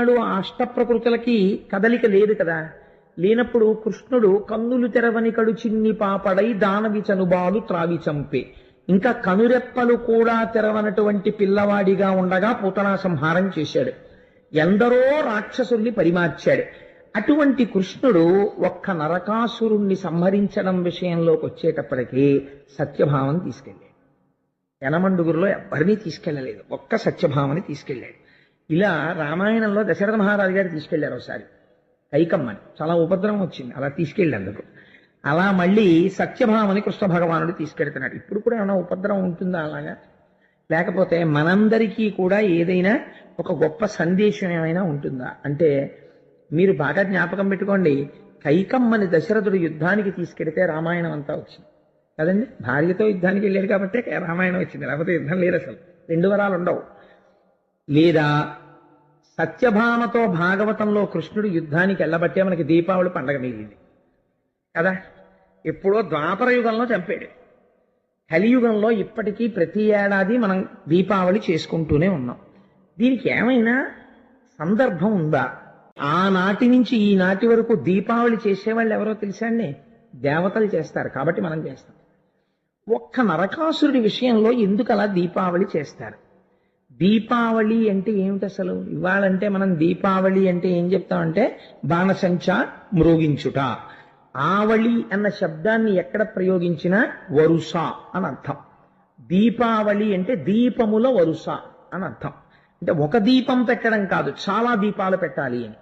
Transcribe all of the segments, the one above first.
నాడు అష్టప్రకృతులకి కదలిక లేదు కదా. లేనప్పుడు కృష్ణుడు కన్నులు తెరవని కడు చిన్ని పాపడై దానవి చనుబాలు త్రావి చంపే. ఇంకా కనురెప్పలు కూడా తెరవనటువంటి పిల్లవాడిగా ఉండగా పూతనా సంహారం చేశాడు. ఎందరో రాక్షసుల్ని పరిమార్చాడు. అటువంటి కృష్ణుడు ఒక్క నరకాసురుణ్ణి సంహరించడం విషయంలోకి వచ్చేటప్పటికీ సత్యభావం తీసుకెళ్ళాడు. యనమండుగురులో ఎవరినీ తీసుకెళ్ళలేదు. ఒక్క సత్యభావని తీసుకెళ్ళాడు. ఇలా రామాయణంలో దశరథ మహారాజు గారు తీసుకెళ్ళారు ఒకసారి. కైకమ్మని. చాలా ఉపద్రవం వచ్చింది. అలా తీసుకెళ్ళేందుకు. అలా మళ్ళీ సత్యభామని కృష్ణ భగవానుడు తీసుకెళ్తున్నాడు. ఇప్పుడు కూడా ఏమైనా ఉపద్రవం ఉంటుందా అలాగా? లేకపోతే మనందరికీ కూడా ఏదైనా ఒక గొప్ప సందేశం ఏమైనా ఉంటుందా? అంటే మీరు బాగా జ్ఞాపకం పెట్టుకోండి. కైకమ్మని దశరథుడు యుద్ధానికి తీసుకెడితే రామాయణం అంతా వచ్చింది. కదండి? భార్యతో యుద్ధానికి వెళ్ళాడు కాబట్టి రామాయణం వచ్చింది. లేకపోతే యుద్ధం లేదు అసలు. రెండు వరాలు ఉండవు. లేదా సత్యభామతో భాగవతంలో కృష్ణుడు యుద్ధానికి వెళ్ళబట్టే మనకి దీపావళి పండగ మిగిలింది. కదా? ఎప్పుడో ద్వాపర యుగంలో చంపాడు. కలియుగంలో ఇప్పటికీ ప్రతి ఏడాది మనం దీపావళి చేసుకుంటూనే ఉన్నాం. దీనికి ఏమైనా సందర్భం ఉందా? ఆనాటి నుంచి ఈనాటి వరకు దీపావళి చేసేవాళ్ళు ఎవరో తెలుసా అండి? దేవతలు చేస్తారు. కాబట్టి మనం చేస్తాం. ఒక్క నరకాసురుడి విషయంలో ఎందుకు అలా దీపావళి చేస్తారు? దీపావళి అంటే ఏమిటి అసలు? ఇవాళంటే మనం దీపావళి అంటే ఏం చెప్తామంటే బాణసంచ మ్రోగించుట ఆవళి అన్న శబ్దాన్ని ఎక్కడ ప్రయోగించినా వరుస అని అర్థం. దీపావళి అంటే దీపముల వరుస అని అర్థం. అంటే ఒక దీపం పెట్టడం కాదు చాలా దీపాలు పెట్టాలి అని.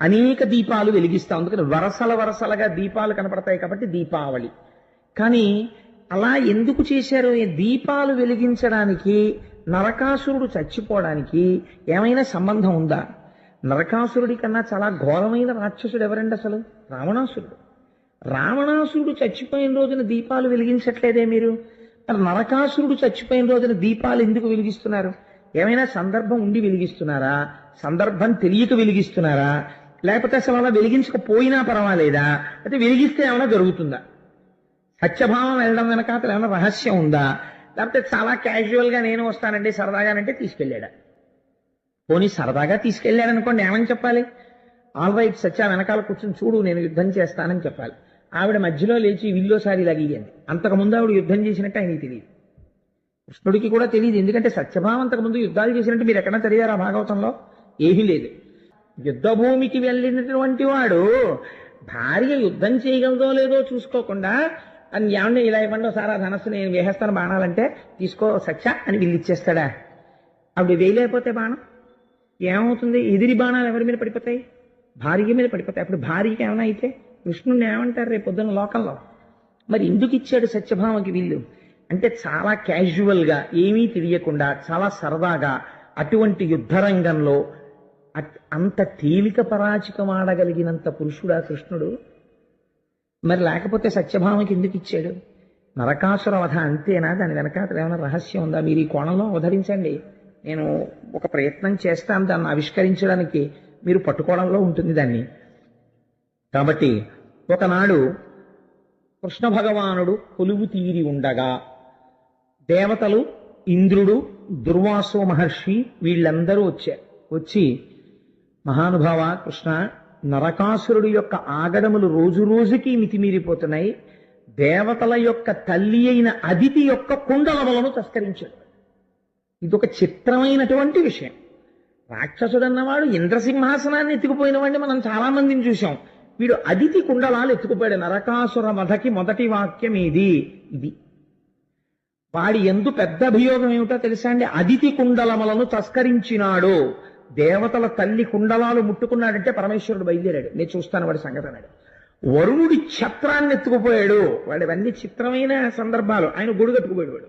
అనేక దీపాలు వెలిగిస్తాం. అందుకని వరసల వరసలుగా దీపాలు కనపడతాయి కాబట్టి దీపావళి. కానీ అలా ఎందుకు చేశారు? దీపాలు వెలిగించడానికి నరకాసురుడు చచ్చిపోవడానికి ఏమైనా సంబంధం ఉందా? నరకాసురుడి కన్నా చాలా ఘోరమైన రాక్షసుడు ఎవరండి అసలు? రావణాసురుడు. రావణాసురుడు చచ్చిపోయిన రోజున దీపాలు వెలిగించట్లేదే మీరు? నరకాసురుడు చచ్చిపోయిన రోజున దీపాలు ఎందుకు వెలిగిస్తున్నారు? ఏమైనా సందర్భం ఉండి వెలిగిస్తున్నారా? సందర్భం తెలియక వెలిగిస్తున్నారా? లేకపోతే అసలు అలా వెలిగించకపోయినా పర్వాలేదా? అయితే వెలిగిస్తే ఏమైనా జరుగుతుందా? సత్యభావం వెళ్ళడం వెనక అతను ఏమైనా రహస్యం ఉందా? లేకపోతే చాలా క్యాజువల్గా నేను వస్తానండి సరదాగానంటే తీసుకెళ్ళాడా? పోనీ సరదాగా తీసుకెళ్ళాడు అనుకోండి ఏమని చెప్పాలి? ఆల్ రైట్ సత్య వెనకాల కూర్చొని చూడు నేను యుద్ధం చేస్తానని చెప్పాలి. ఆవిడ మధ్యలో లేచి విల్లోసారి లగియండి అంతకుముందు ఆవిడ యుద్ధం చేసినట్టు ఆయనకి తెలియదు. కృష్ణుడికి కూడా తెలియదు. ఎందుకంటే సత్యభావం అంతకుముందు యుద్ధాలు చేసినట్టు మీరు ఎక్కడ చదివారా భాగవతంలో? ఏమీ లేదు. యుద్ధభూమికి వెళ్ళినటువంటి వాడు భార్య యుద్ధం చేయగలదో లేదో చూసుకోకుండా అని ఏమన్నా ఇలా ఇవ్వండి సారా ధనస్సు నేను వేసేస్తాను బాణాలంటే తీసుకో సత్య అని వీళ్ళు ఇచ్చేస్తాడా? అప్పుడు వేయలేకపోతే బాణం? ఏమవుతుంది? ఎదిరి బాణాలు ఎవరి మీద పడిపోతాయి? భార్య మీద పడిపోతాయి. అప్పుడు భార్యకి ఏమైనా అయితే కృష్ణుడిని ఏమంటారు రేపు పొద్దున్న లోకంలో? మరి ఎందుకు ఇచ్చాడు సత్యభామకి వీళ్ళు? అంటే చాలా క్యాజువల్గా ఏమీ తెలియకుండా చాలా సరదాగా అటువంటి యుద్ధరంగంలో అంత తేలిక పరాచికం ఆడగలిగినంత పురుషుడా కృష్ణుడు. మరి లేకపోతే సత్యభామకి ఎందుకు ఇచ్చాడు. నరకాసుర వధ అంతేనా? దాని వెనకాతల ఏమైనా రహస్యం ఉందా? మీరు ఈ కోణంలో ఉదరించండి నేను ఒక ప్రయత్నం చేస్తాను దాన్ని ఆవిష్కరించడానికి. మీరు పట్టుకోవడంలో ఉంటుంది దాన్ని. కాబట్టి ఒకనాడు కృష్ణ భగవానుడు కొలువు తీరి ఉండగా దేవతలు ఇంద్రుడు దుర్వాసో మహర్షి వీళ్ళందరూ వచ్చారు. వచ్చి మహానుభావ కృష్ణ నరకాసురుడు యొక్క ఆగడములు రోజు రోజుకి మితిమీరిపోతున్నాయి. దేవతల యొక్క తల్లి అయిన అదితి యొక్క కుండలములను తస్కరించాడు. ఇదొక చిత్రమైనటువంటి విషయం. రాక్షసుడు అన్నవాడు ఇంద్రసింహాసనాన్ని ఎత్తుకుపోయిన వాడిని మనం చాలా మందిని చూసాం వీడు అదితి కుండలాలు ఎత్తుకుపోయాడు. నరకాసుర మధకి మొదటి వాక్యం ఇది ఇది. వాడి ఎందు పెద్ద అభియోగం ఏమిటో తెలుసా అండి? అదితి కుండలములను తస్కరించినాడు. దేవతల తల్లి కుండలాలు ముట్టుకున్నాడంటే పరమేశ్వరుడు బయలుదేరాడు. నేను చూస్తాను వాడి సంగతి అన్నాడు. వరుణుడి ఛత్రాన్ని ఎత్తుకుపోయాడు. వాడు ఇవన్నీ చిత్రమైన సందర్భాలు. ఆయన గుడి కట్టుకుపోయాడు వాడు.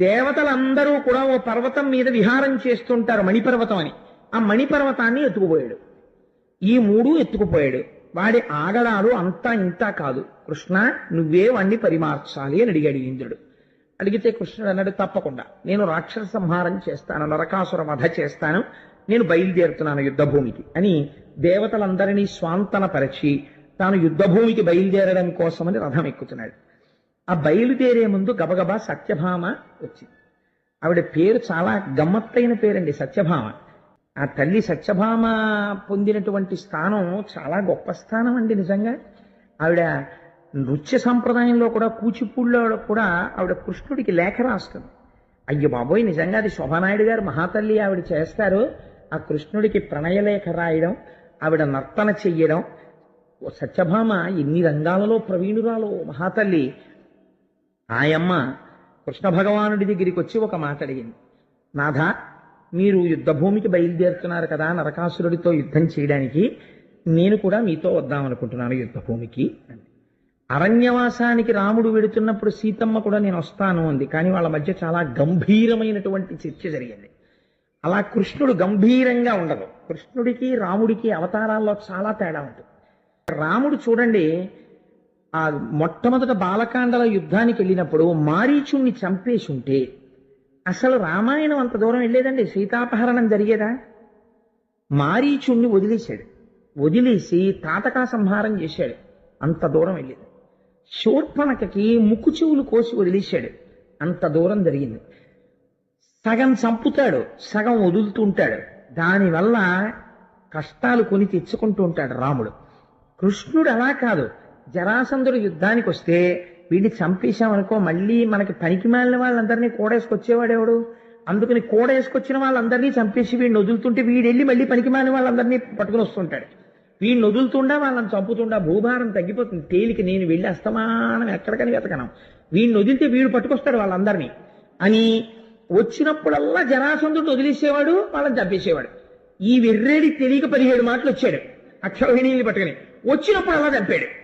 దేవతలందరూ కూడా ఓ పర్వతం మీద విహారం చేస్తుంటారు మణిపర్వతం అని. ఆ మణిపర్వతాన్ని ఎత్తుకుపోయాడు. ఈ మూడు ఎత్తుకుపోయాడు. వాడి ఆగడాలు అంతా ఇంతా కాదు. కృష్ణ నువ్వే వాణ్ణి పరిమార్చాలి అని అడిగాడు ఇంద్రుడు. అడిగితే కృష్ణుడు అన్నాడు తప్పకుండా. నేను రాక్షస సంహారం చేస్తాను నరకాసుర వధ చేస్తాను నేను బయలుదేరుతున్నాను యుద్ధభూమికి అని దేవతలందరినీ స్వాంతనపరిచి తాను యుద్ధభూమికి బయలుదేరడం కోసమని రథం ఎక్కుతున్నాడు. ఆ బయలుదేరే ముందు గబగబా సత్యభామ వచ్చింది. ఆవిడ పేరు చాలా గమ్మత్తైన పేరండి సత్యభామ. ఆ తల్లి సత్యభామ పొందినటువంటి స్థానం చాలా గొప్ప స్థానం అండి నిజంగా. ఆవిడ నృత్య సంప్రదాయంలో కూడా కూచిపూడిలో కూడా ఆవిడ కృష్ణుడికి లేఖ రాస్తుంది. అయ్యో బాబోయ్ నిజంగా అది శోభానాయుడు గారు మహాతల్లి ఆవిడ చేస్తారు. ఆ కృష్ణుడికి ప్రణయలేఖ రాయడం ఆవిడ నర్తన చెయ్యడం. ఓ సత్యభామ ఎన్ని రంగాలలో ప్రవీణురాలో మహాతల్లి. ఆయమ్మ కృష్ణ భగవానుడి దగ్గరికి వచ్చి ఒక మాట అడిగింది. నాథ మీరు యుద్ధభూమికి బయలుదేరుతున్నారు కదా నరకాసురుడితో యుద్ధం చేయడానికి నేను కూడా మీతో వద్దామనుకుంటున్నాను యుద్ధభూమికి. అని అరణ్యవాసానికి రాముడు వెడుతున్నప్పుడు సీతమ్మ కూడా నేను వస్తాను అంది. కానీ వాళ్ళ మధ్య చాలా గంభీరమైనటువంటి చర్చ జరిగింది. అలా కృష్ణుడు గంభీరంగా ఉండదు. కృష్ణుడికి రాముడికి అవతారాల్లో చాలా తేడా ఉంటుంది. రాముడు చూడండి ఆ మొట్టమొదట బాలకాండల యుద్ధానికి వెళ్ళినప్పుడు మారీచుణ్ణి చంపేసి ఉంటే అసలు రామాయణం అంత దూరం వెళ్ళేదండి? సీతాపహరణం జరిగేదా? మారీచుణ్ణి వదిలేశాడు. వదిలేసి తాతకా సంహారం చేశాడు. అంత దూరం వెళ్ళేది. శూర్పణకకి ముక్కు చెవులు కోసి వదిలేశాడు. అంత దూరం జరిగింది. సగం చంపుతాడు సగం వదులుతూ ఉంటాడు దానివల్ల కష్టాలు కొని తెచ్చుకుంటూ ఉంటాడు రాముడు. కృష్ణుడు అలా కాదు. జరాసంధుడు యుద్ధానికి వస్తే వీడిని చంపేశామనుకో మళ్ళీ మనకి పనికి మాలిన వాళ్ళందరినీ కూడేసుకొచ్చేవాడెవడు అందుకని కూడేసుకొచ్చిన వాళ్ళందరినీ చంపేసి వీడిని వదులుతుంటే వీడెళ్ళి మళ్ళీ పనికి మాలిన వాళ్ళందరినీ పట్టుకుని వస్తుంటాడు. వీళ్ళు వదులుతుండా వాళ్ళని చంపుతుండా భూభారం తగ్గిపోతుంది. తేలిక నేను వెళ్ళి అస్తమానం ఎక్కడికని వెతకను. వీడిని వదిలితే వీడు పట్టుకొస్తాడు వాళ్ళందరినీ. అని వచ్చినప్పుడల్లా జరాసంధుడు వదిలేసేవాడు వాళ్ళని చంపేసేవాడు. ఈ వెర్రేడి తెలియక పదిహేడు మాటలు వచ్చాడు. అక్షరహిణీని పట్టుకుని వచ్చినప్పుడు అలా చంపాడు.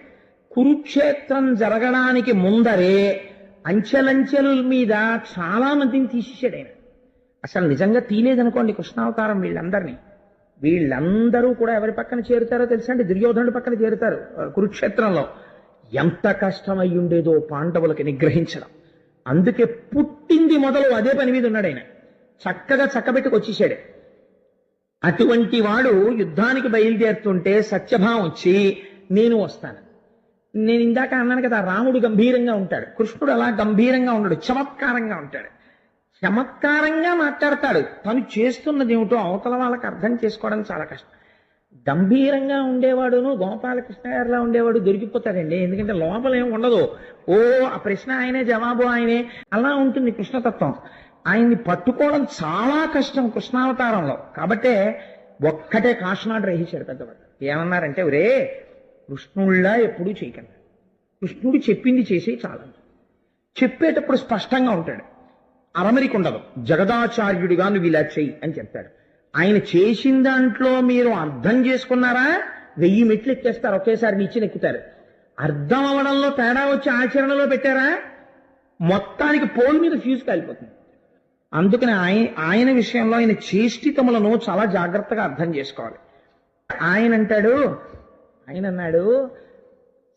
కురుక్షేత్రం జరగడానికి ముందరే అంచెలంచెల మీద చాలా మందిని తీసేశాడు ఆయన. అసలు నిజంగా తీలేదనుకోండి కృష్ణావతారం వీళ్ళందరినీ. వీళ్ళందరూ కూడా ఎవరి పక్కన చేరుతారో తెలుసా అండి? దుర్యోధనుడి పక్కన చేరుతారు. కురుక్షేత్రంలో. ఎంత కష్టమై ఉండేదో పాండవులకి నిగ్రహించడం. అందుకే పుట్టింది మొదలు అదే పని మీద ఉన్నాడు ఆయన. చక్కగా చక్కబెట్టుకు వచ్చేసాడు. అటువంటి వాడు యుద్ధానికి బయలుదేరుతుంటే సత్యభావం వచ్చి నేను వస్తాను. నేను ఇందాక అన్నాను కదా రాముడు గంభీరంగా ఉంటాడు. కృష్ణుడు అలా గంభీరంగా ఉండడు చమత్కారంగా ఉంటాడు. చమత్కారంగా మాట్లాడతాడు. తను చేస్తున్నది ఏమిటో అవతల వాళ్ళకి అర్థం చేసుకోవడం చాలా కష్టం. గంభీరంగా ఉండేవాడును గోపాలకృష్ణ గారిలా ఉండేవాడు దొరికిపోతాడండి. ఎందుకంటే లోపల ఏం ఉండదు. ఓ ఆ ప్రశ్న ఆయనే జవాబు ఆయనే. అలా ఉంటుంది కృష్ణతత్వం. ఆయన్ని పట్టుకోవడం చాలా కష్టం కృష్ణావతారంలో. కాబట్టే ఒక్కటే కాశనాడు రహించాడు పెద్దవాడు. ఏమన్నారంటే ఒరే కృష్ణుళ్ళ ఎప్పుడూ చేయకండి. కృష్ణుడు చెప్పింది చేసి చాలా చెప్పేటప్పుడు స్పష్టంగా ఉంటాడు. అరమరిక ఉండదు జగదాచార్యుడిగా నువ్వు ఇలా చెయ్యి అని చెప్తాడు ఆయన చేసిన దాంట్లో మీరు అర్థం చేసుకున్నారా? వెయ్యి మెట్లు ఎక్కేస్తారు. ఒకేసారి నిచ్చెన ఎక్కుతారు. అర్థం అవడంలో తేడా వచ్చి ఆచరణలో పెట్టారా? మొత్తానికి పోల్ మీద ఫ్యూజ్ కాలిపోతుంది. అందుకని ఆయన ఆయన విషయంలో ఆయన చేష్టితములను చాలా జాగ్రత్తగా అర్థం చేసుకోవాలి. ఆయన అంటాడు ఆయన అన్నాడు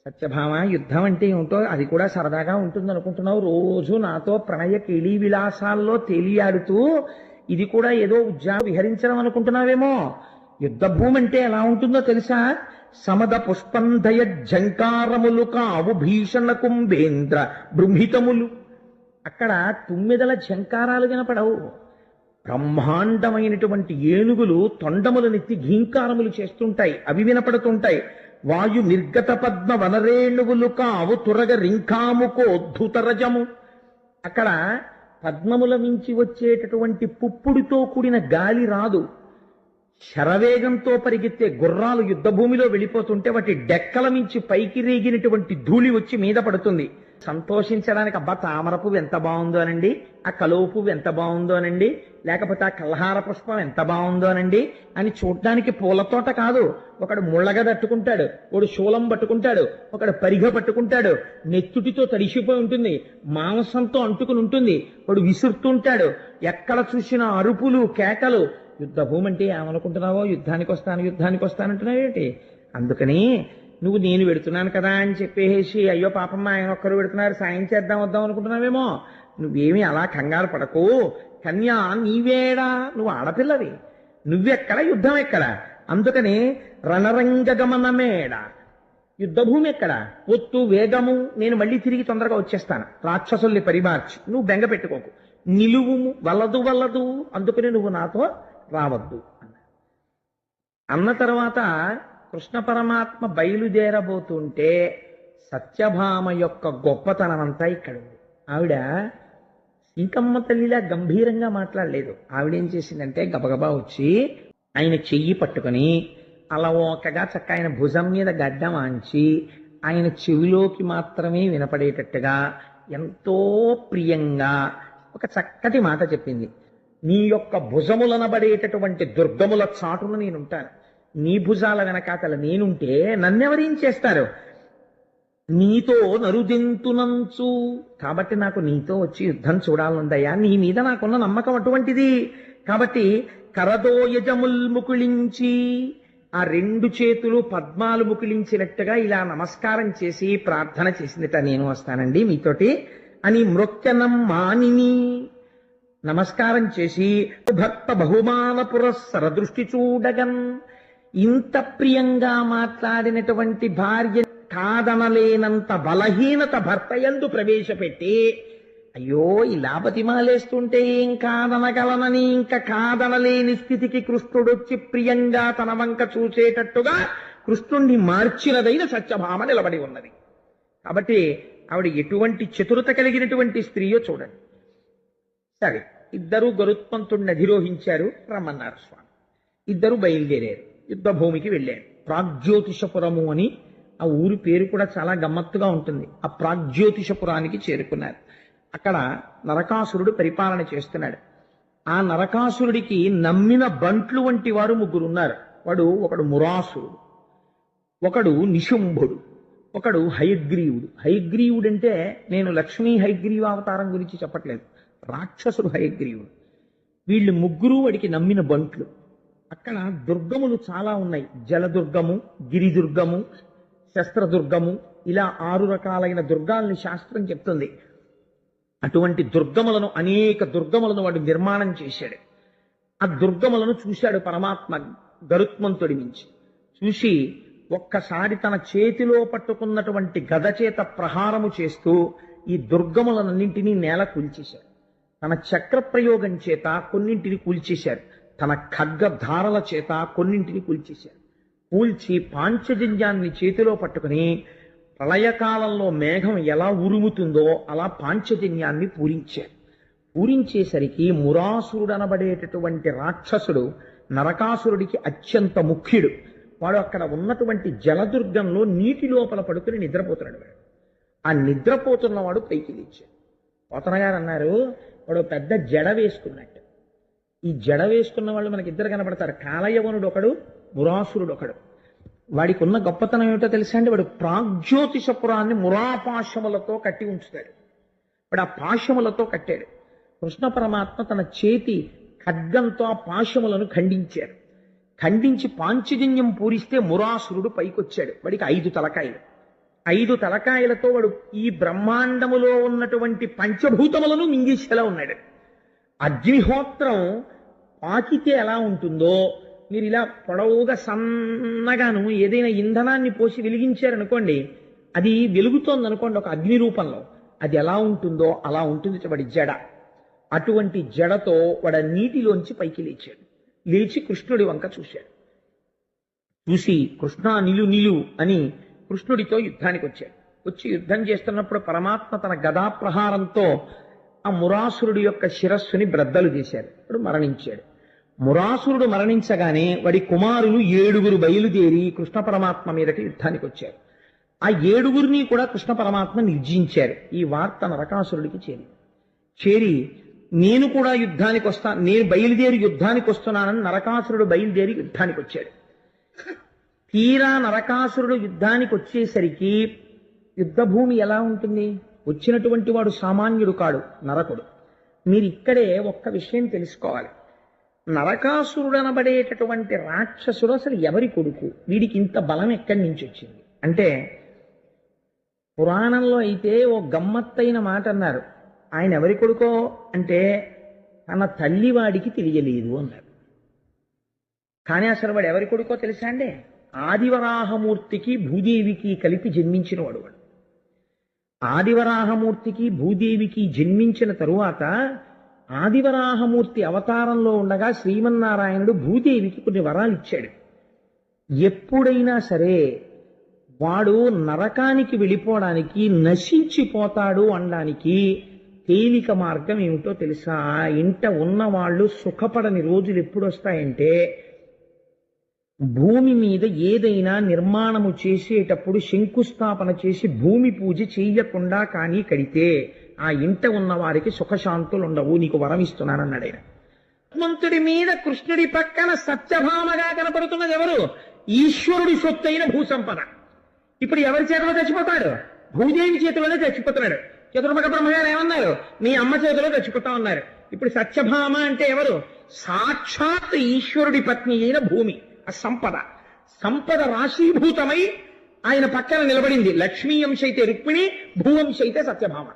సత్యభామ యుద్ధం అంటే ఏమిటో అది కూడా సరదాగా ఉంటుంది అనుకుంటున్నావు రోజు నాతో ప్రణయ కేళీ విలాసాల్లో తేలియాడుతూ ఇది కూడా ఏదో ఉద్యాన విహరించడం అనుకుంటున్నావేమో. యుద్ధ భూమి అంటే ఎలా ఉంటుందో తెలుసా? సమద పుష్పంధయ జంకారములు కావు భీషణ కుంభేంద్ర బృంహితములు. అక్కడ తుమ్మిదల జంకారాలు వినపడవు. బ్రహ్మాండమైనటువంటి ఏనుగులు తొండములనెత్తి ఘీంకారములు చేస్తుంటాయి. అవి వినపడుతుంటాయి. వాయు నిర్గత పద్మ వనరేణువులు కావు తురగ రింకాముకోద్ధుతరజము అక్కడ పద్మముల మించి వచ్చేటటువంటి పుప్పుడితో కూడిన గాలి రాదు. శరవేగంతో పరిగెత్తే గుర్రాలు యుద్ధభూమిలో వెళ్ళిపోతుంటే వాటి డెక్కల మించి పైకి రేగినటువంటి ధూళి వచ్చి మీద పడుతుంది. సంతోషించడానికి అబ్బా తామర పువ్వు ఎంత బాగుందోనండి ఆ కలువ పువ్వు ఎంత బాగుందో అనండి లేకపోతే ఆ కల్హార పుష్పం ఎంత బాగుందో అనండి అని చూడడానికి పూల తోట కాదు. ఒకడు ముళ్ళగ తట్టుకుంటాడు ఒకడు శూలం పట్టుకుంటాడు ఒకడు పరిగ పట్టుకుంటాడు నెత్తుటితో తడిసిపోయి ఉంటుంది మాంసంతో అంటుకుని ఉంటుంది వాడు విసురుతుంటాడు ఎక్కడ చూసినా అరుపులు కేకలు యుద్ధ భూమంటే ఏమనుకుంటున్నావో యుద్ధానికి వస్తాను యుద్ధానికి వస్తానంటున్నావేంటి అందుకని నువ్వు నేను పెడుతున్నాను కదా అని చెప్పేసి అయ్యో పాపమ్మ ఆయన ఒక్కరు పెడుతున్నారు సాయం చేద్దాం వద్దాం అనుకుంటున్నావేమో. నువ్వేమీ అలా కంగారు పడకు. కన్యా నీవేడా? నువ్వు ఆడపిల్లవి. నువ్వెక్కడ యుద్ధం ఎక్కడ అందుకని రణరంగగమనమేడ యుద్ధభూమి ఎక్కడ? పొత్తు వేగము నేను మళ్ళీ తిరిగి తొందరగా వచ్చేస్తాను. రాక్షసుల్ని పరిమార్చి. నువ్వు బెంగ పెట్టుకోకు. నిలువుము వల్లదు వల్లదు అందుకని నువ్వు నాతో రావద్దు అన్న తర్వాత కృష్ణ పరమాత్మ బయలుదేరబోతుంటే సత్యభామ యొక్క గొప్పతనం అంతా ఇక్కడ ఉంది. ఆవిడ సీతమ్మ తల్లిలా గంభీరంగా మాట్లాడలేదు. ఆవిడేం చేసిందంటే గబగబా వచ్చి ఆయన చెయ్యి పట్టుకొని అలవోకగా చక్క ఆయన భుజం మీద గడ్డ వాంచి ఆయన చెవిలోకి మాత్రమే వినపడేటట్టుగా ఎంతో ప్రియంగా ఒక చక్కటి మాట చెప్పింది. నీ యొక్క భుజములనబడేటటువంటి దుర్గముల చాటును నేనుంటాను. నీ భుజాల వెనకాతల నేనుంటే నన్నెవరేం చేస్తారు? నీతో నరుదింతునంచు. కాబట్టి నాకు నీతో వచ్చి యుద్ధం చూడాలనుందయ్యా. నీ మీద నాకున్న నమ్మకం అటువంటిది. కాబట్టి కరదోయజముల్ ముకుళించి ఆ రెండు చేతులు పద్మాలు ముకుళించినట్టుగా ఇలా నమస్కారం చేసి ప్రార్థన చేసిందిట. నేను వస్తానండి మీతోటి అని మృత్యనం మానిని నమస్కారం చేసి భక్త బహుమాన పురస్సర దృష్టి చూడగన్. ఇంత ప్రియంగా మాట్లాడినటువంటి భార్య కాదనలేనంత బలహీనత భర్త ఎందు ప్రవేశపెట్టి అయ్యో ఇలా బతిమాలేస్తుంటే ఏం కాదనగలనని ఇంకా కాదనలేని స్థితికి కృష్ణుడొచ్చి ప్రియంగా తన వంక చూసేటట్టుగా కృష్ణుణ్ణి మార్చినదైన సత్యభామ నిలబడి ఉన్నది. కాబట్టి ఆవిడ ఎటువంటి చతురత కలిగినటువంటి స్త్రీయో చూడండి. సరే ఇద్దరు గరుత్మంతుణ్ణి అధిరోహించారు రమ్మన్నారు స్వామి ఇద్దరు బయలుదేరారు. యుద్ధభూమికి వెళ్ళాడు ప్రాగ్జ్యోతిషపురము అని ఆ ఊరి పేరు కూడా చాలా గమ్మత్తుగా ఉంటుంది. ఆ ప్రాగ్జ్యోతిషపురానికి చేరుకున్నారు. అక్కడ నరకాసురుడు పరిపాలన చేస్తున్నాడు. ఆ నరకాసురుడికి నమ్మిన బంట్లు వంటి వారు ముగ్గురు ఉన్నారు వాడు ఒకడు మురాసురుడు ఒకడు నిశుంభుడు ఒకడు హయగ్రీవుడు. హయగ్రీవుడు అంటే నేను లక్ష్మీ హయగ్రీవ అవతారం గురించి చెప్పట్లేదు. రాక్షసుడు హయగ్రీవుడు. వీళ్ళు ముగ్గురు వాడికి నమ్మిన బంట్లు. అక్కడ దుర్గములు చాలా ఉన్నాయి. జలదుర్గము గిరిదుర్గము శస్త్రదుర్గము ఇలా ఆరు రకాలైన దుర్గాల్ని శాస్త్రం చెప్తుంది. అటువంటి దుర్గములను అనేక దుర్గములను వాడు నిర్మాణం చేశాడు. ఆ దుర్గములను చూశాడు పరమాత్మ గరుత్మంతుడి నుంచి. చూసి ఒక్కసారి తన చేతిలో పట్టుకున్నటువంటి గద చేత ప్రహారము చేస్తూ ఈ దుర్గములన్నింటినీ నేల కూల్చేశాడు. తన చక్ర ప్రయోగం చేత కొన్నింటిని కూల్చేశారు తన ఖడ్గ ధారల చేత కొన్నింటిని కూల్చేశాడు. కూల్చి పాంచజన్యాన్ని చేతిలో పట్టుకుని ప్రళయకాలంలో మేఘం ఎలా ఉరుముతుందో అలా పాంచజన్యాన్ని పూరించాడు. పూరించేసరికి మురాసురుడు అనబడేటటువంటి రాక్షసుడు నరకాసురుడికి అత్యంత ముఖ్యుడు. వాడు అక్కడ ఉన్నటువంటి జలదుర్గంలో నీటి లోపల పడుకుని నిద్రపోతున్నాడు వాడు. ఆ నిద్రపోతున్నవాడు పైకి లేచాడు. పోతన గారు అన్నారు వాడు పెద్ద జడ వేసుకున్నట్టు. ఈ జడ వేసుకున్న వాళ్ళు మనకి ఇద్దరు కనబడతారు కాలయవనుడు ఒకడు మురాసురుడు ఒకడు. వాడికి ఉన్న గొప్పతనం ఏమిటో తెలుసా అండి? వాడు ప్రాగ్జ్యోతిషపురాన్ని మురాపాశములతో కట్టి ఉంచుతాడు. వాడు ఆ పాశములతో కట్టాడు. కృష్ణ పరమాత్మ తన చేతి ఖడ్గంతో ఆ పాశములను ఖండించారు. ఖండించి పాంచజన్యం పూరిస్తే మురాసురుడు పైకొచ్చాడు. వాడికి ఐదు తలకాయలు. ఐదు తలకాయలతో వాడు ఈ బ్రహ్మాండములో ఉన్నటువంటి పంచభూతములను మింగేసేలా ఉన్నాడు. అగ్నిహోత్రం పాకితే ఎలా ఉంటుందో మీరు ఇలా పొడవుగా సన్నగాను ఏదైనా ఇంధనాన్ని పోసి వెలిగించారనుకోండి అది వెలుగుతోంది అనుకోండి ఒక అగ్ని రూపంలో. అది ఎలా ఉంటుందో అలా ఉంటుంది వాడి జడ. అటువంటి జడతో వాడు నీటిలోంచి పైకి లేచాడు. లేచి కృష్ణుడి వంక చూశాడు. చూసి కృష్ణ నిలు నిలు అని కృష్ణుడితో యుద్ధానికి వచ్చాడు. వచ్చి యుద్ధం చేస్తున్నప్పుడు పరమాత్మ తన గదా ప్రహారంతో ఆ మురాసురుడి యొక్క శిరస్సుని బ్రద్దలు చేశారు ఇప్పుడు మరణించాడు. మురాసురుడు మరణించగానే వాడి కుమారులు ఏడుగురు బయలుదేరి కృష్ణ పరమాత్మ మీదకి యుద్ధానికి వచ్చారు. ఆ ఏడుగురిని కూడా కృష్ణ పరమాత్మ నిర్జించారు. ఈ వార్త నరకాసురుడికి చేరి చేరి నేను కూడా యుద్ధానికి వస్తా నేను బయలుదేరి యుద్ధానికి వస్తున్నానని నరకాసురుడు బయలుదేరి యుద్ధానికి వచ్చాడు. తీరా నరకాసురుడు యుద్ధానికి వచ్చేసరికి యుద్ధభూమి ఎలా ఉంటుంది? వచ్చినటువంటి వాడు సామాన్యుడు కాడు నరకుడు. మీరు ఇక్కడే ఒక్క విషయం తెలుసుకోవాలి. నరకాసురుడు అనబడేటటువంటి రాక్షసుడు అసలు ఎవరి కొడుకు? వీడికి ఇంత బలం ఎక్కడి నుంచి వచ్చింది? అంటే పురాణంలో అయితే ఓ గమ్మత్తైన మాట అన్నారు. ఆయన ఎవరి కొడుకో? అంటే తన తల్లి వాడికి తెలియలేదు అన్నారు. కానీ అసలు వాడు ఎవరి కొడుకో తెలుసా అండి? ఆదివరాహమూర్తికి భూదేవికి కలిపి జన్మించిన వాడు వాడు. ఆదివరాహమూర్తికి భూదేవికి జన్మించిన తరువాత ఆదివరాహమూర్తి అవతారంలో ఉండగా శ్రీమన్నారాయణుడు భూదేవికి కొన్ని వరాలు ఇచ్చాడు. ఎప్పుడైనా సరే వాడు నరకానికి వెళ్ళిపోవడానికి నశించిపోతాడు అనడానికి తేలిక మార్గం ఏమిటో తెలుసా? ఆ ఇంట ఉన్న వాళ్ళు సుఖపడని రోజులు ఎప్పుడు వస్తాయంటే భూమి మీద ఏదైనా నిర్మాణము చేసేటప్పుడు శంకుస్థాపన చేసి భూమి పూజ చేయకుండా కానీ కడితే ఆ ఇంట ఉన్న వారికి సుఖశాంతులు ఉండవు. నీకు వరం ఇస్తున్నానన్నాడు ఆయన. హనుమంతుడి మీద కృష్ణుడి పక్కన సత్యభామగా కనపడుతున్నది ఎవరు? ఈశ్వరుడి సొత్తైన భూసంపద. ఇప్పుడు ఎవరి చేతిలో చచ్చిపోతాడు? భూదేవి చేతిలోనే చచ్చిపోతున్నాడు. చతుర్ముఖ బ్రహ్మగారు ఏమన్నారు? మీ అమ్మ చేతిలో చచ్చిపోతా ఉన్నారు. ఇప్పుడు సత్యభామ అంటే ఎవరు? సాక్షాత్ ఈశ్వరుడి పత్ని అయిన భూమి. సంపద. సంపద రాశీభూతమై ఆయన పక్కన నిలబడింది. లక్ష్మీ అంశ అయితే రుక్మిణి భూవంశ అయితే సత్యభామ.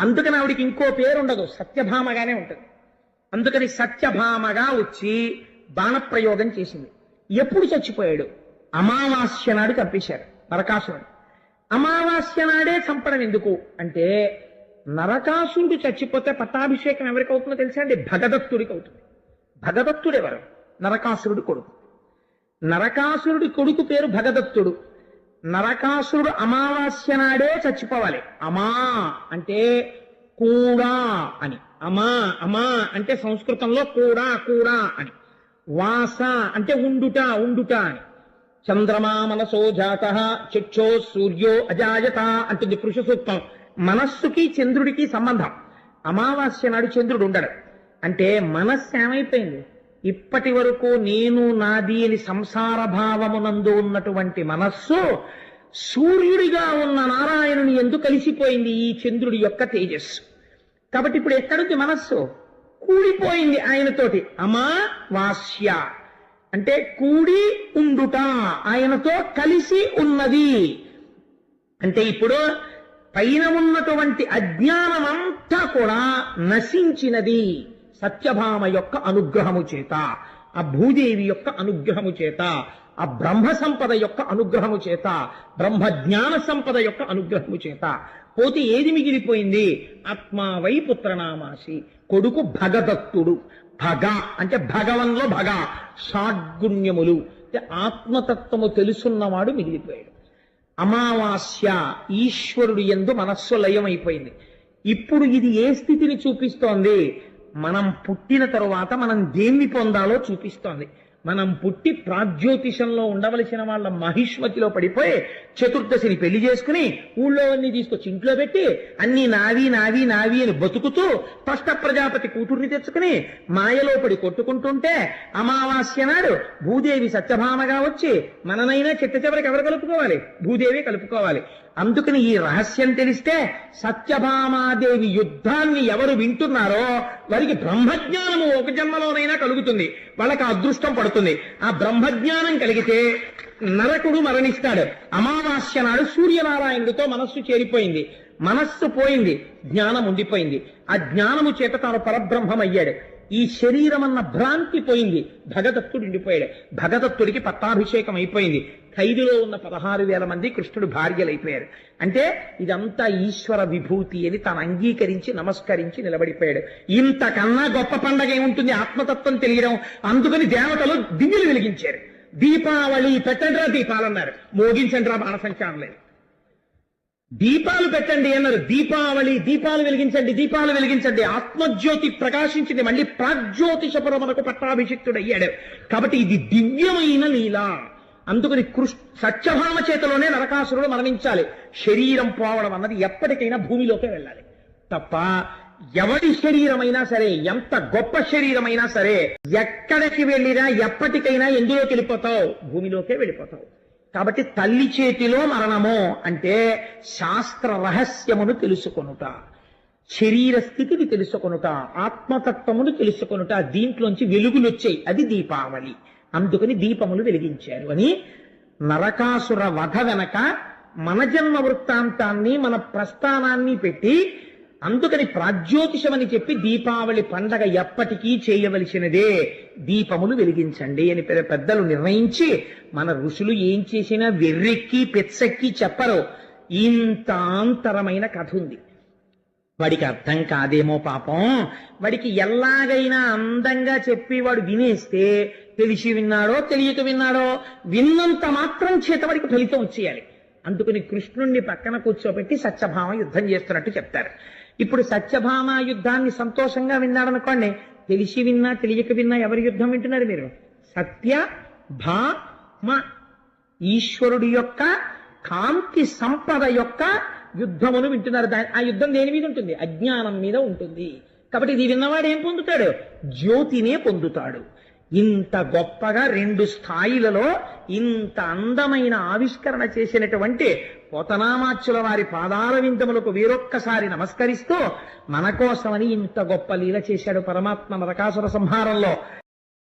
అందుకని ఆవిడికి ఇంకో పేరు ఉండదు సత్యభామగానే ఉంటుంది. అందుకని సత్యభామగా వచ్చి బాణప్రయోగం చేసింది. ఎప్పుడు చచ్చిపోయాడు? అమావాస్య నాడు చంపేశారు నరకాసురుడు అమావాస్య నాడే చంపడం ఎందుకు? అంటే నరకాసురుడు చచ్చిపోతే పట్టాభిషేకం ఎవరికి అవుతుందో తెలుసా అండి? భగదత్తుడికి అవుతుంది భగదత్తుడు ఎవరు నరకాసురుడు కొడుకు. నరకాసురుడి కొడుకు పేరు భగదత్తుడు. నరకాసురుడు అమావాస్య నాడే చచ్చిపోవాలి. అమా అంటే కూడా అని. అమా అమా అంటే సంస్కృతంలో కూడా కూడా అని. వాస అంటే ఉండుట ఉండుట అని. చంద్రమా మనసో జాత చక్షో సూర్యో అజాయత అంటుంది కృషి సూక్తం. మనస్సుకి చంద్రుడికి సంబంధం. అమావాస్య నాడు చంద్రుడు ఉండడు. అంటే మనస్సు ఏమైపోయింది? ఇప్పటి వరకు నేను నాది అని సంసార భావమునందు ఉన్నటువంటి మనస్సు సూర్యుడిగా ఉన్న నారాయణుని ఎందుకు కలిసిపోయింది ఈ చంద్రుడి యొక్క తేజస్సు. కాబట్టి ఇప్పుడు ఎక్కడుంది మనస్సు? కూడిపోయింది ఆయనతోటి. అమా వాస్య. అంటే కూడి ఉండుట ఆయనతో కలిసి ఉన్నది. అంటే ఇప్పుడు పైన ఉన్నటువంటి అజ్ఞానమంతా కూడా నశించినది. సత్యభామ యొక్క అనుగ్రహము చేత ఆ భూదేవి యొక్క అనుగ్రహము చేత ఆ బ్రహ్మ సంపద యొక్క అనుగ్రహము చేత బ్రహ్మ జ్ఞాన సంపద యొక్క అనుగ్రహము చేత పోతే ఏది మిగిలిపోయింది? ఆత్మావై పుత్రనామాసి కొడుకు భగదత్తుడు. భగ అంటే భగవంలో భగ షాడ్గుణ్యములు. అంటే ఆత్మతత్వము తెలుసున్నవాడు మిగిలిపోయాడు. అమావాస్య ఈశ్వరుడు ఎందు మనస్సు లయమైపోయింది. ఇప్పుడు ఇది ఏ స్థితిని చూపిస్తోంది? మనం పుట్టిన తరువాత మనం దేన్ని పొందాలో చూపిస్తోంది. మనం పుట్టి ప్రాగ్జ్యోతిషంలో ఉండవలసిన వాళ్ళ మహిష్మతిలో పడిపోయి చతుర్దశిని పెళ్ళి చేసుకుని ఊళ్ళో అన్ని తీసుకొచ్చి ఇంట్లో పెట్టి అన్ని నావి నావి నావి అని బతుకుతూ కష్ట ప్రజాపతి కూతుర్ని తెచ్చుకుని మాయలో పడి కొట్టుకుంటుంటే అమావాస్య నాడు భూదేవి సత్యభామగా వచ్చి మననైనా చిట్ట చివరికి ఎవరు కలుపుకోవాలి? భూదేవి కలుపుకోవాలి. అందుకని ఈ రహస్యం తెలిస్తే సత్యభామాదేవి యుద్ధాన్ని ఎవరు వింటున్నారో వారికి బ్రహ్మజ్ఞానము ఒక జన్మలోనైనా కలుగుతుంది. వాళ్ళకి అదృష్టం పడుతుంది. ఆ బ్రహ్మజ్ఞానం కలిగితే నరకుడు మరణిస్తాడు. అమావాస్య నాడు సూర్యనారాయణుడితో మనస్సు చేరిపోయింది. మనస్సు పోయింది. జ్ఞానం ఉండిపోయింది. ఆ జ్ఞానము చేత తాను పరబ్రహ్మం అయ్యాడు ఈ శరీరం అన్న భ్రాంతి పోయింది. భగదత్తుడు ఉండిపోయాడు భగదత్తుడికి పట్టాభిషేకం అయిపోయింది. ఖైదులో ఉన్న పదహారు వేల మంది కృష్ణుడు భార్యలైపోయారు. అంటే ఇదంతా ఈశ్వర విభూతి అని తాను అంగీకరించి నమస్కరించి నిలబడిపోయాడు. ఇంతకన్నా గొప్ప పండగ ఏముంటుంది? ఆత్మతత్వం తెలియడం. అందుకని దేవతలు దివ్యులు వెలిగించారు. దీపావళి పెట్టండిరా దీపాలన్నారు మోగించండిరా బాణసంచారం లేదు. దీపాలు పెట్టండి అన్నారు. దీపావళి దీపాలు వెలిగించండి దీపాలు వెలిగించండి. ఆత్మజ్యోతి ప్రకాశించింది. మళ్ళీ ప్రాగ్జ్యోతిషపురం మనకు పట్టాభిషిక్తుడు అయ్యాడు కాబట్టి ఇది దివ్యమైన లీల. అందుకని కృష్ సత్యభామ చేతిలోనే నరకాసురుడు మరణించాలి. శరీరం పోవడం అన్నది ఎప్పటికైనా భూమిలోకే వెళ్ళాలి. తప్ప ఎవడి శరీరమైనా సరే ఎంత గొప్ప శరీరమైనా సరే ఎక్కడికి వెళ్ళినా ఎప్పటికైనా ఎందులోకి వెళ్ళిపోతావు? భూమిలోకే వెళ్ళిపోతావు. కాబట్టి తల్లి చేతిలో మరణము అంటే శాస్త్ర రహస్యమును తెలుసుకొనుట శరీర స్థితిని తెలుసుకొనుట ఆత్మతత్వమును తెలుసుకొనుట దీంట్లోంచి వెలుగులొచ్చాయి. అది దీపావళి. అందుకని దీపములు వెలిగించారు అని నరకాసుర వధ వెనక మన జన్మ వృత్తాంతాన్ని మన ప్రస్థానాన్ని పెట్టి అందుకని ప్రాజ్యోతిషమని చెప్పి దీపావళి పండగ ఎప్పటికీ చేయవలసినదే. దీపములు వెలిగించండి అని పెద్ద- పెద్దలు నిర్ణయించి మన ఋషులు ఏం చేసినా వెర్రెక్కి పెచ్చెక్కి చెప్పరు. ఇంత అంతరమైన కథ ఉంది. వాడికి అర్థం కాదేమో పాపం. వాడికి ఎలాగైనా అందంగా చెప్పి వాడు వినేస్తే తెలిసి విన్నాడో తెలియక విన్నాడో విన్నంత మాత్రం చేత వాడికి ఫలితం వచ్చేయాలి. అందుకని కృష్ణుణ్ణి పక్కన కూర్చోబెట్టి సత్యభామ యుద్ధం చేస్తున్నట్టు చెప్తారు. ఇప్పుడు సత్యభామ యుద్ధాన్ని సంతోషంగా విన్నాడనుకోండి తెలిసి విన్నా తెలియక విన్నా ఎవరి యుద్ధం వింటున్నారు మీరు? సత్య భామ ఈశ్వరుడి యొక్క కాంతి సంపద యొక్క యుద్ధమును వింటున్నారు. దాని ఆ యుద్ధం దేని మీద ఉంటుంది? అజ్ఞానం మీద ఉంటుంది. కాబట్టి ఇది విన్నవాడు ఏం పొందుతాడు? జ్యోతినే పొందుతాడు. ఇంత గొప్పగా రెండు స్థాయిలలో ఇంత అందమైన ఆవిష్కరణ చేసినటువంటి పోతనామాచ్యుల వారి పాదాల విందములకు వీరొక్కసారి నమస్కరిస్తూ మన కోసమని ఇంత గొప్ప లీల చేశాడు పరమాత్మ నరకాసుర సంహారంలో.